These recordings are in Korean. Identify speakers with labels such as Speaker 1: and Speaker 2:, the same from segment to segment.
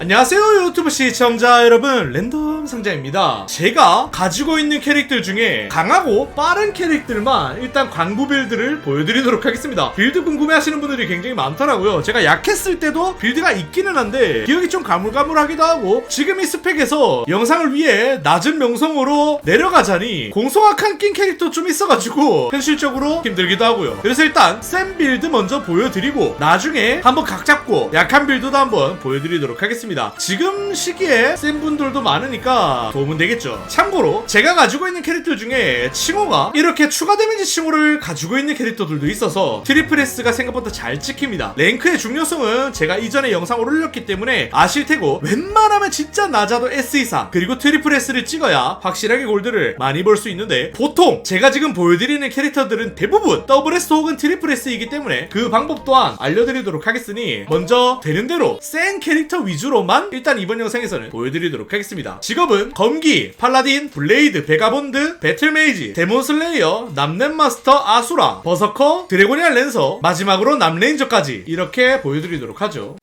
Speaker 1: 안녕하세요 유튜브 시청자 여러분. 랜덤 상자입니다. 제가 가지고 있는 캐릭터 중에 강하고 빠른 캐릭터만 일단 광부 빌드를 보여드리도록 하겠습니다. 빌드 궁금해 하시는 분들이 굉장히 많더라고요. 제가 약했을 때도 빌드가 있기는 한데 기억이 좀 가물가물하기도 하고 지금 이 스펙에서 영상을 위해 낮은 명성으로 내려가자니 공성악한 낀 캐릭터 좀 있어가지고 현실적으로 힘들기도 하고요. 그래서 일단 센 빌드 먼저 보여드리고 나중에 한번 각 잡고 약한 빌드도 한번 보여드리도록 하겠습니다 지금 시기에 센 분들도 많으니까 도움은 되겠죠. 참고로 제가 가지고 있는 캐릭터 중에 칭호가 이렇게 추가 데미지 칭호를 가지고 있는 캐릭터들도 있어서 트리플 S가 생각보다 잘 찍힙니다. 랭크의 중요성은 제가 이전에 영상을 올렸기 때문에 아실 테고 웬만하면 진짜 낮아도 S 이상 그리고 트리플 S를 찍어야 확실하게 골드를 많이 벌 수 있는데 보통 제가 지금 보여드리는 캐릭터들은 대부분 더블 S 혹은 트리플 S이기 때문에 그 방법 또한 알려드리도록 하겠으니 먼저 되는 대로 센 캐릭터 위주로 만 일단 이번 영상에서는 보여드리도록 하겠습니다. 직업은 검기, 팔라딘, 블레이드, 베가본드, 배틀메이지, 데몬슬레이어, 남넷마스터, 아수라, 버서커, 드래곤이알 랜서 마지막으로 남레인저까지 이렇게 보여드리도록 하죠.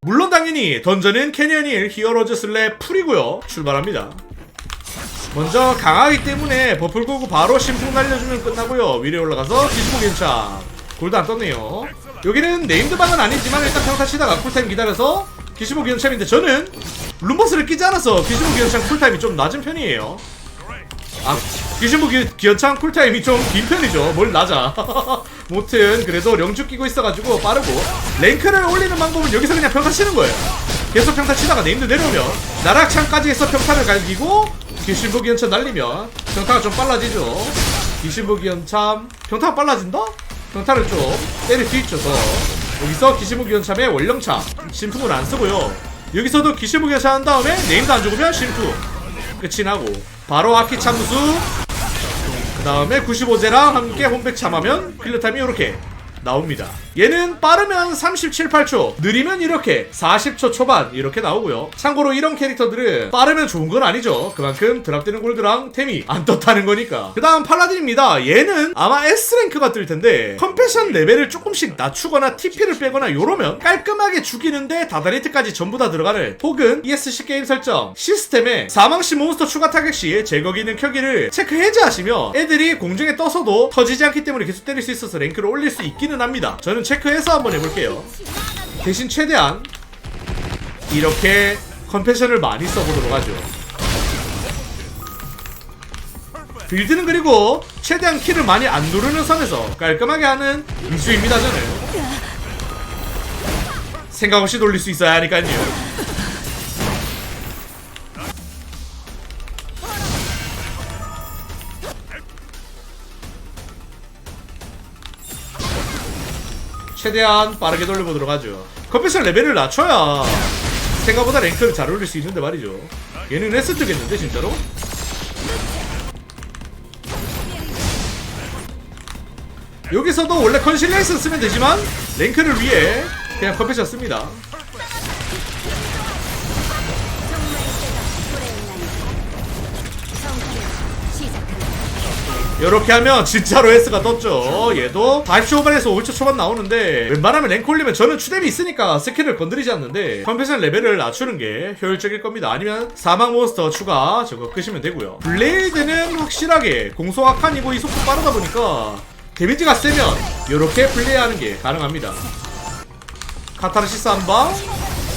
Speaker 1: 물론 당연히 던전은 캐니언일 히어로즈 슬랩 풀이고요. 출발합니다. 먼저 강하기 때문에 버플 끄고 바로 심풍 날려주면 끝나고요. 위로 올라가서 뒤집어 괜찮 골드 안 떴네요. 여기는 네임드 방은 아니지만 일단 평타 치다가 쿨타임 기다려서 기시보 기현참인데 저는 룸버스를 끼지 않아서 기시보 기현참 쿨타임이 좀 낮은 편이에요. 아 기시보 기, 기현참 쿨타임이 좀 긴 편이죠. 뭘 낮아. 무튼 그래도 령주 끼고 있어가지고 빠르고 랭크를 올리는 방법은 여기서 그냥 평타 치는 거예요. 계속 평타 치다가 네임드 내려오면 나락창까지 해서 평타를 갈기고 기신보 기현참 날리면 평타가 좀 빨라지죠. 기신보 기현참 평타가 빨라진다? 평타를 좀 때릴 수 있죠 더. 여기서 기신보 기현참의 원령차 신풍을 안 쓰고요. 여기서도 기신보 기현참 한 다음에 네임드 안 죽으면 신풍 끝이 나고. 바로 아키 참수. 그 다음에 95제랑 함께 홈백 참하면 필러 타임이 이렇게 나옵니다. 얘는 빠르면 37, 8초, 느리면 이렇게 40초 초반 이렇게 나오고요. 참고로 이런 캐릭터들은 빠르면 좋은 건 아니죠. 그만큼 드랍되는 골드랑 템이 안 떴다는 거니까. 그 다음 팔라딘입니다. 얘는 아마 S랭크가 뜰 텐데 컴패션 레벨을 조금씩 낮추거나 TP를 빼거나 요러면 깔끔하게 죽이는데 다다리트까지 전부 다 들어가는 혹은 ESC 게임 설정 시스템에 사망시 몬스터 추가 타격 시 제거 기능 켜기를 체크 해제하시면 애들이 공중에 떠서도 터지지 않기 때문에 계속 때릴 수 있어서 랭크를 올릴 수 있기는 합니다. 저는 체크해서 한번 해볼게요. 대신 최대한 이렇게 컴패션을 많이 써보도록 하죠. 빌드는 그리고 최대한 키를 많이 안 누르는 선에서 깔끔하게 하는 위주입니다 저는 생각 없이 돌릴 수 있어야 하니까요 최대한 빠르게 돌려보도록 하죠. 컴패션 레벨을 낮춰야 생각보다 랭크를 잘 올릴 수 있는데 말이죠. 얘는 레스 뜨겠는데 진짜로? 여기서도 원래 컨실레이션 쓰면 되지만 랭크를 위해 그냥 컴패션 씁니다 이렇게 하면 진짜로 S가 떴죠. 얘도 40초 후반에서 5초 초반 나오는데 웬만하면 랭크 올리면 저는 추뎀이 있으니까 스킬을 건드리지 않는데 컴패션 레벨을 낮추는 게 효율적일 겁니다. 아니면 사막 몬스터 추가 저거 끄시면 되고요. 블레이드는 확실하게 공소악한이고 이 속도 빠르다 보니까 데미지가 세면 이렇게 플레이하는 게 가능합니다. 카타르시스 한 방,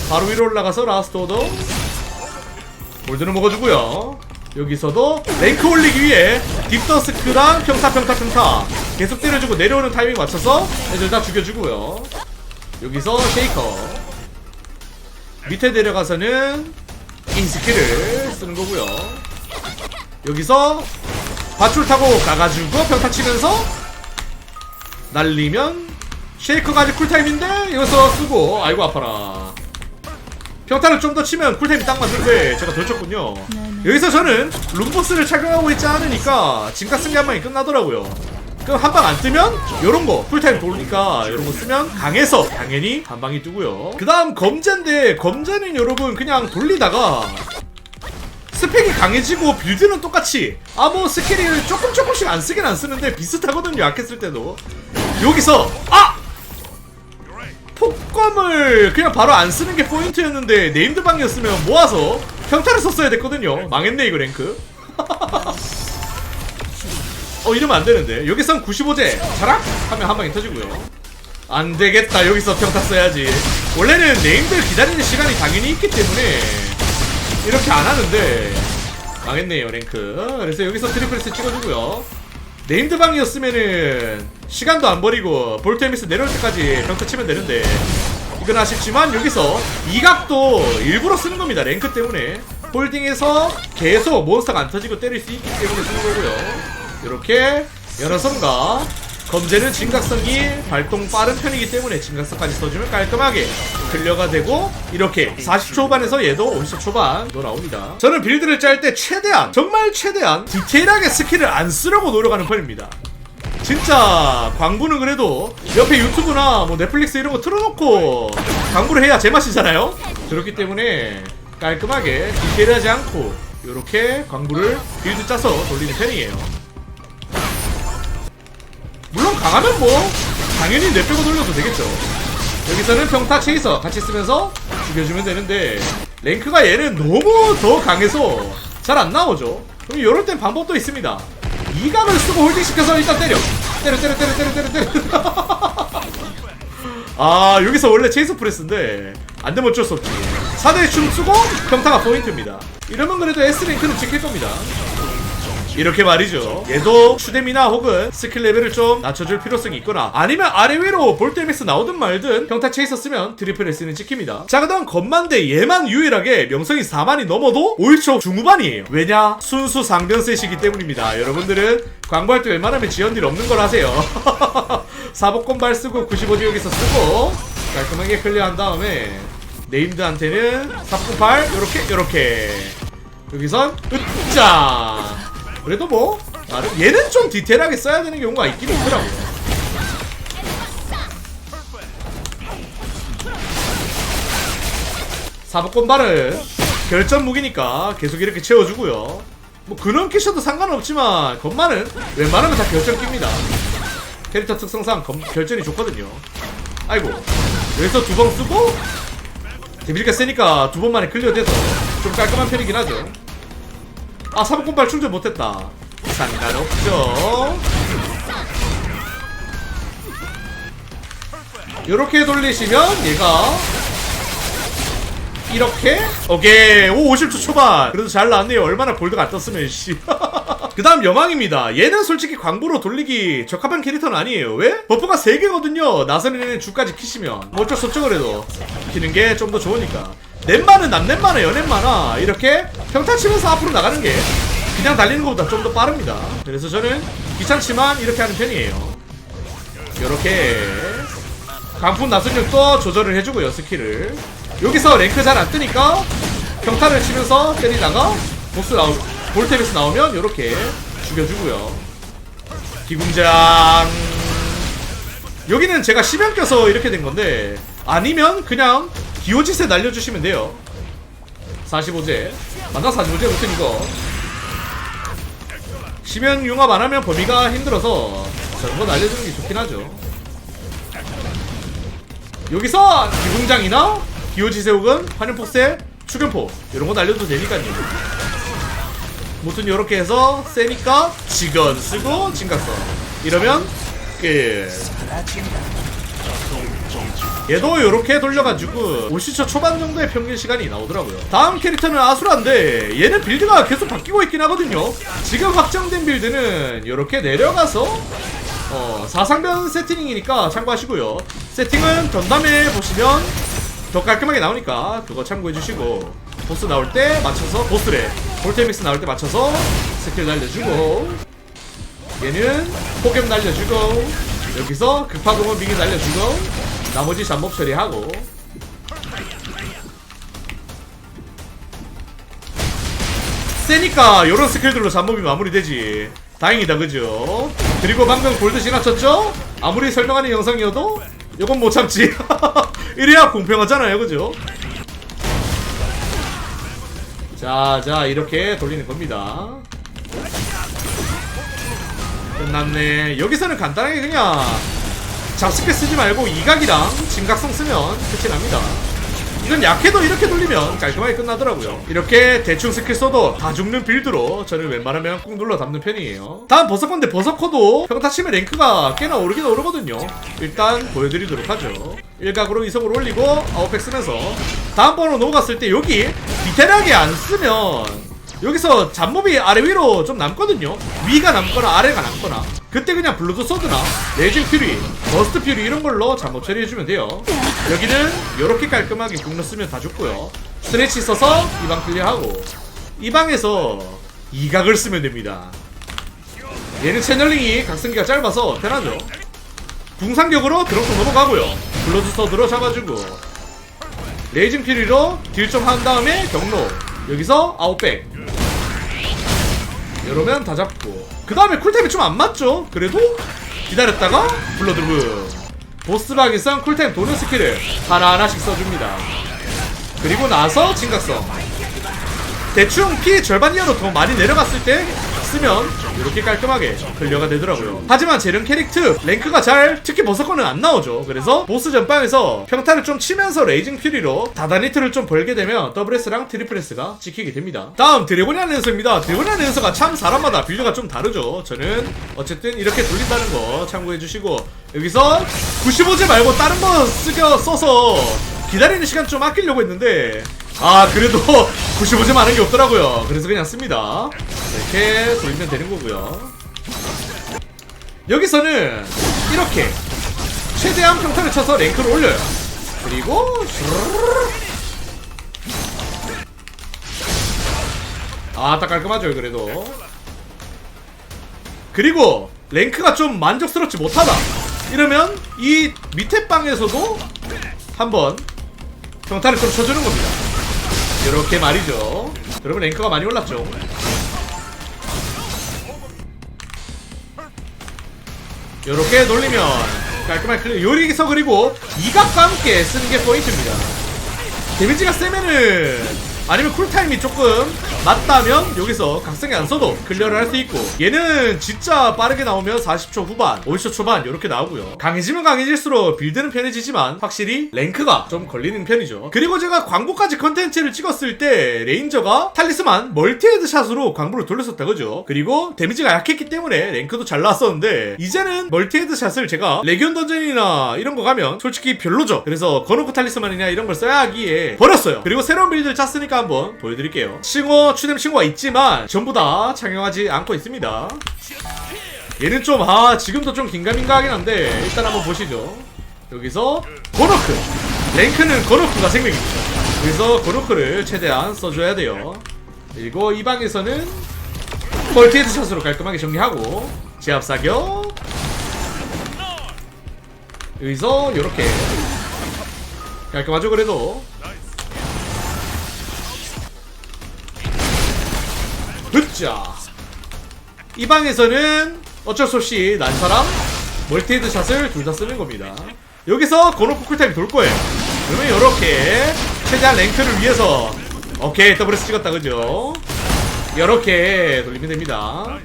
Speaker 1: 바로 위로 올라가서 라스트 오더, 골드는 먹어주고요. 여기서도 랭크 올리기 위해 딥더스크랑 평타 평타 평타 계속 때려주고 내려오는 타이밍 맞춰서 애들 다 죽여주고요. 여기서 쉐이커 밑에 내려가서는 인스킬을 쓰는 거고요. 여기서 밧줄 타고 가가지고 평타 치면서 날리면 쉐이커가 아직 쿨타임인데 여기서 쓰고 아이고 아파라 평타를 좀 더 치면 쿨타임이 딱 맞는데 제가 덜 쳤군요. 여기서 저는 룸보스를 착용하고 있지 않으니까 짐가 쓴 게 한 방이 끝나더라고요. 그럼 한 방 안 뜨면 요런거 쿨타임 돌으니까 요런거 쓰면 강해서 당연히 한 방이 뜨고요. 그 다음 검자인데 검자는 여러분 그냥 돌리다가 스펙이 강해지고 빌드는 똑같이 아뭐 스킬을 조금 조금씩 안 쓰긴 안 쓰는데 비슷하거든요. 약했을 때도. 여기서 아! 경험을 그냥 바로 안 쓰는 게 포인트였는데 네임드 방이었으면 모아서 평타를 썼어야 됐거든요. 망했네 이거 랭크. 어 이러면 안 되는데 여기 선 95제 자락 하면 한 방에 터지고요. 안 되겠다 여기서 평타 써야지. 원래는 네임드 기다리는 시간이 당연히 있기 때문에 이렇게 안 하는데 망했네요 랭크. 그래서 여기서 트리플스 찍어주고요. 네임드 방이었으면은 시간도 안 버리고 볼테미스 내려올 때까지 평타 치면 되는데 이건 아쉽지만 여기서 이 각도 일부러 쓰는 겁니다 랭크 때문에. 홀딩에서 계속 몬스터가 안 터지고 때릴 수 있기 때문에 쓰는 거고요. 이렇게 여러 선과 검제는 진각성이 발동 빠른 편이기 때문에 진각성까지 써주면 깔끔하게 클리어가 되고 이렇게 40초 후반에서 얘도 50초 초반도 나옵니다. 저는 빌드를 짤 때 최대한 정말 최대한 디테일하게 스킬을 안 쓰려고 노력하는 편입니다. 진짜 광고는 그래도 옆에 유튜브나 뭐 넷플릭스 이런 거 틀어놓고 광고를 해야 제맛이잖아요. 그렇기 때문에 깔끔하게 디테일하지 않고 이렇게 광고를 빌드 짜서 돌리는 편이에요 물론 강하면 뭐 당연히 내 빼고 돌려도 되겠죠. 여기서는 평타 체이서 같이 쓰면서 죽여주면 되는데 랭크가 얘는 너무 더 강해서 잘 안 나오죠. 그럼 이럴 땐 방법도 있습니다. 이각을 쓰고 홀딩시켜서 일단 때려. 때려 때려 때려 때려 때려 때려. 아 여기서 원래 체이서 프레스인데 안되면 어쩔 수 없지. 4대 춤 쓰고 평타가 포인트입니다. 이러면 그래도 S랭크는 지킬 겁니다 이렇게 말이죠. 얘도 슈데미나 혹은 스킬 레벨을 좀 낮춰줄 필요성이 있거나 아니면 아래 위로 볼테믹스 나오든 말든 평타 체이서 쓰면 트리플 S는 찍힙니다. 자 그다음 건만데 얘만 유일하게 명성이 4만이 넘어도 5일초 중후반이에요. 왜냐? 순수 상변 셋이기 때문입니다. 여러분들은 광고할 때 웬만하면 지연딜 없는 걸 하세요. 사복권발 쓰고 95지역에서 쓰고 깔끔하게 클리어한 다음에 네임드한테는 사복권발 요렇게 요렇게 여기선 으짜 그래도 뭐 나름 얘는 좀 디테일하게 써야 되는 경우가 있긴 있더라고요. 사법권발은 결전 무기니까 계속 이렇게 채워주고요. 뭐 근원 끼셔도 상관없지만 건만은 웬만하면 다 결전 낍니다. 캐릭터 특성상 검, 결전이 좋거든요. 아이고 여기서 두 번 쓰고 데빌가 세니까 두 번만에 클리어 돼서 좀 깔끔한 편이긴 하죠 아 사복권발 충전 못했다. 상관없죠. 요렇게 돌리시면 얘가 이렇게? 오케이. 오 50초 초반. 그래도 잘 나왔네요. 얼마나 골드가 안 떴으면 씨그 다음 여망입니다. 얘는 솔직히 광고로 돌리기 적합한 캐릭터는 아니에요. 왜? 버프가 3개거든요. 나선이는 주까지 키시면. 뭐 어쩔 수 없죠 그래도. 키는 게 좀 더 좋으니까 넷마는 남넷마나 여넷마나 이렇게 평타 치면서 앞으로 나가는 게 그냥 달리는 것보다 좀 더 빠릅니다. 그래서 저는 귀찮지만 이렇게 하는 편이에요. 요렇게 강풍 나선력도 조절을 해주고요 스킬을. 여기서 랭크 잘 안 뜨니까 평타를 치면서 때리다가 보스 나오 볼테베스 나오면 요렇게 죽여주고요. 기궁장. 여기는 제가 시면 껴서 이렇게 된 건데 아니면 그냥 기호짓에 날려주시면 돼요. 45제. 맞나? 45제? 무튼 이거. 시면 융합 안 하면 범위가 힘들어서 저런 거 날려주는 게 좋긴 하죠. 여기서 기궁장이나 기호지세 혹은 환영폭세 추격포 이런 거 날려도 되니까요. 무튼 이렇게 해서 세니까 직원 쓰고 진각선. 이러면 끝 얘도 이렇게 돌려가지고 50초 초반 정도의 평균 시간이 나오더라고요. 다음 캐릭터는 아수라인데 얘는 빌드가 계속 바뀌고 있긴 하거든요. 지금 확정된 빌드는 이렇게 내려가서 어, 사상변 세팅이니까 참고하시고요. 세팅은 전담에 보시면 더 깔끔하게 나오니까 그거 참고해 주시고 보스 나올 때 맞춰서 보스래. 볼테믹스 나올 때 맞춰서 스킬 날려주고 얘는 포켓 날려주고 여기서 급파동은 미기 날려주고 나머지 잠복 처리하고. 세니까 요런 스킬들로 잠복이 마무리되지. 다행이다 그죠? 그리고 방금 골드 지나쳤죠? 아무리 설명하는 영상이어도 요건 못 참지. 이래야 공평하잖아요 그죠? 자자 이렇게 돌리는 겁니다. 끝났네. 여기서는 간단하게 그냥 잡스켓 쓰지 말고 이각이랑 진각성 쓰면 끝이 납니다. 이건 약해도 이렇게 돌리면 깔끔하게 끝나더라고요. 이렇게 대충 스킬 써도 다 죽는 빌드로 저는 웬만하면 꾹 눌러 담는 편이에요. 다음 버서커인데 버서커도 평타 치면 랭크가 꽤나 오르긴 오르거든요. 일단 보여드리도록 하죠. 일각으로 이성을 올리고 아웃백 쓰면서 다음번으로 넘어갔을 때 여기 디테일하게 안 쓰면 여기서 잡몹이 아래 위로 좀 남거든요. 위가 남거나 아래가 남거나. 그때 그냥 블루드 소드나 레이징 퓨리, 버스트 퓨리 이런 걸로 잡몹 처리해주면 돼요. 여기는 이렇게 깔끔하게 궁 넣으면 다 죽고요. 스트레치 써서 이 방 클리어하고 이 방에서 이각을 쓰면 됩니다. 얘는 채널링이 각성기가 짧아서 편하죠. 궁상격으로 드롭도 넘어가고요. 블러드 서드로 잡아주고 레이징 퓨리로 딜 좀 한 다음에 경로 여기서 아웃백 이러면 다 잡고. 그 다음에 쿨타임이 좀 안 맞죠? 그래도 기다렸다가 블러드브. 보스방에선 쿨타임 도는 스킬을 하나하나씩 써줍니다. 그리고 나서 진각성. 대충 피 절반 이하로 더 많이 내려갔을 때 쓰면 이렇게 깔끔하게 클리어가 되더라고요. 하지만 재련 캐릭트 랭크가 잘 특히 버서커는 안 나오죠. 그래서 보스 전방에서 평타를 좀 치면서 레이징 퓨리로 다다니트를 좀 벌게 되면 더블S랑 트리플S가 찍히게 됩니다. 다음 드래곤이아 랜서입니다. 드래곤이아 랜서가 참 사람마다 빌드가 좀 다르죠. 저는 어쨌든 이렇게 돌린다는 거 참고해 주시고 여기서 95제 말고 다른 거 쓰겨 써서 기다리는 시간 좀 아끼려고 했는데 아 그래도 95제 많은 게 없더라고요. 그래서 그냥 씁니다. 이렇게 돌리면 되는 거고요. 여기서는 이렇게 최대한 평타를 쳐서 랭크를 올려요. 그리고 아딱 깔끔하죠 그래도. 그리고 랭크가 좀 만족스럽지 못하다. 이러면 이 밑에 방에서도 한번 평타를 좀 쳐주는 겁니다 이렇게 말이죠. 여러분 랭크가 많이 올랐죠? 이렇게 놀리면 깔끔하게 클리어. 요리기서 그리고 이각과 함께 쓰는 게 포인트입니다. 데미지가 세면은 아니면 쿨타임이 조금 낮다면 여기서 각성이 안 써도 클리어를 할 수 있고. 얘는 진짜 빠르게 나오면 40초 후반 50초 초반 이렇게 나오고요. 강해지면 강해질수록 빌드는 편해지지만 확실히 랭크가 좀 걸리는 편이죠. 그리고 제가 광고까지 컨텐츠를 찍었을 때 레인저가 탈리스만 멀티 헤드샷으로 광고를 돌렸었다 그죠? 그리고 데미지가 약했기 때문에 랭크도 잘 나왔었는데 이제는 멀티 헤드샷을 제가 레기온 던전이나 이런 거 가면 솔직히 별로죠. 그래서 건호크 탈리스만이나 이런 걸 써야 하기에 버렸어요. 그리고 새로운 빌드를 짰으니까 한번 보여드릴게요. 칭호 추뎀 칭호가 있지만 전부 다 착용하지 않고 있습니다. 얘는 좀 아 지금도 좀 긴가민가 하긴 한데 일단 한번 보시죠. 여기서 건호크! 랭크는 건호크가 생명입니다. 그래서 건호크를 최대한 써줘야 돼요. 그리고 이 방에서는 멀티 헤드 샷으로 깔끔하게 정리하고 제압 사격! 여기서 요렇게 깔끔하죠 그래도 으짜 이 방에서는 어쩔 수 없이 난사랑 멀티헤드 샷을 둘 다 쓰는 겁니다. 여기서 건호쿠 쿨타임이 돌 거예요. 그러면 요렇게 최대한 랭크를 위해서 오케이 더블에스 찍었다 그죠? 요렇게 돌리면 됩니다.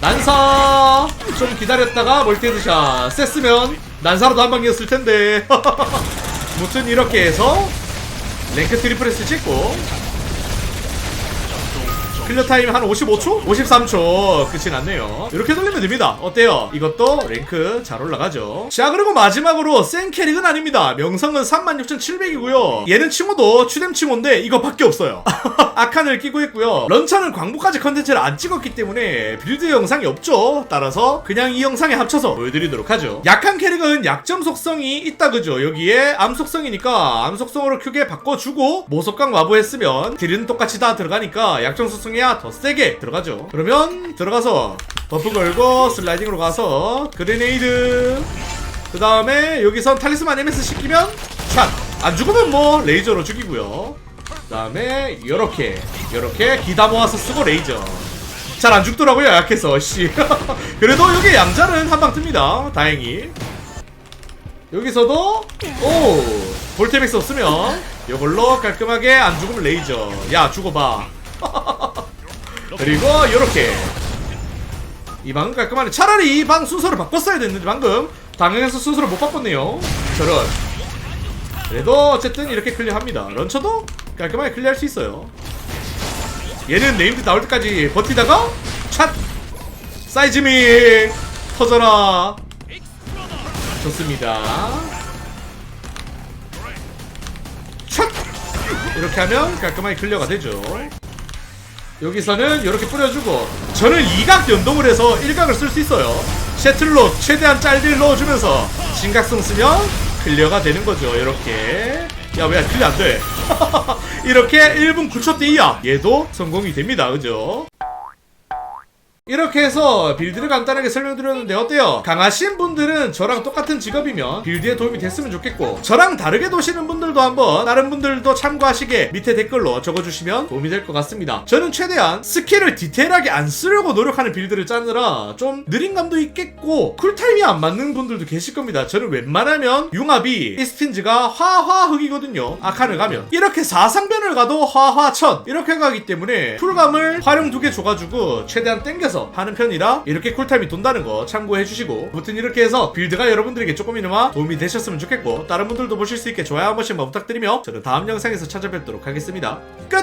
Speaker 1: 난사! 좀 기다렸다가 멀티헤드 샷 셌으면 난사로도 한 방이었을 텐데. 무튼 이렇게 해서 랭크 트리플레스 찍고 클리어 타임 한 55초? 53초. 끝이 났네요. 이렇게 돌리면 됩니다. 어때요? 이것도 랭크 잘 올라가죠. 자 그리고 마지막으로 센 캐릭은 아닙니다. 명성은 36,700이고요. 얘는 칭호도 추뎀 칭호인데 이거밖에 없어요. 아칸을 끼고 있고요. 런처는 광고까지 컨텐츠를 안 찍었기 때문에 빌드 영상이 없죠. 따라서 그냥 이 영상에 합쳐서 보여드리도록 하죠. 약한 캐릭은 약점 속성이 있다 그죠? 여기에 암 속성이니까 암 속성으로 크게 바꿔주고 모속강 마부 했으면 딜은 똑같이 다 들어가니까 약점 속성 이야. 더 세게 들어가죠. 그러면 들어가서 버프 걸고 슬라이딩으로 가서 그레네이드. 그 다음에 여기선 탈리스만 MS 시키면 샷 안 죽으면 뭐 레이저로 죽이고요. 그 다음에 요렇게 요렇게 기다 모아서 쓰고 레이저. 잘 안 죽더라고요 약해서. 씨. 그래도 여기 양자는 한방 뜹니다. 다행히. 여기서도 오! 볼테믹스 없으면 이걸로 깔끔하게 안 죽으면 레이저. 야 죽어봐 그리고 요렇게. 이 방은 깔끔하네. 차라리 이 방 순서를 바꿨어야 됐는데 방금. 당연해서 순서를 못 바꿨네요. 저런. 그래도 어쨌든 이렇게 클리어합니다. 런처도 깔끔하게 클리어할 수 있어요. 얘는 네임드 나올 때까지 버티다가 샷 사이즈믹 터져라. 좋습니다. 샷 이렇게 하면 깔끔하게 클리어가 되죠 여기서는 이렇게 뿌려주고 저는 이각 연동을 해서 일각을 쓸 수 있어요. 셔틀로 최대한 짤딜 넣어주면서 진각성 쓰면 클리어가 되는 거죠. 이렇게. 야 왜 클리어 안돼. 이렇게 1분 9초 뒤야 얘도 성공이 됩니다. 그죠 이렇게 해서 빌드를 간단하게 설명드렸는데 어때요? 강하신 분들은 저랑 똑같은 직업이면 빌드에 도움이 됐으면 좋겠고 저랑 다르게 도시는 분들도 한번 다른 분들도 참고하시게 밑에 댓글로 적어주시면 도움이 될 것 같습니다. 저는 최대한 스킬을 디테일하게 안 쓰려고 노력하는 빌드를 짜느라 좀 느린 감도 있겠고 쿨타임이 안 맞는 분들도 계실 겁니다. 저는 웬만하면 융합이 이스틴즈가 화화흑이거든요. 아칸을 가면 이렇게 사상변을 가도 화화천 이렇게 가기 때문에 쿨감을 활용 두 개 줘가지고 최대한 땡겨 서 하는 편이라 이렇게 쿨타임이 돈다는 거 참고해 주시고 아무튼 이렇게 해서 빌드가 여러분들에게 조금이나마 도움이 되셨으면 좋겠고 다른 분들도 보실 수 있게 좋아요 한 번씩만 부탁드리며 저는 다음 영상에서 찾아뵙도록 하겠습니다 끝!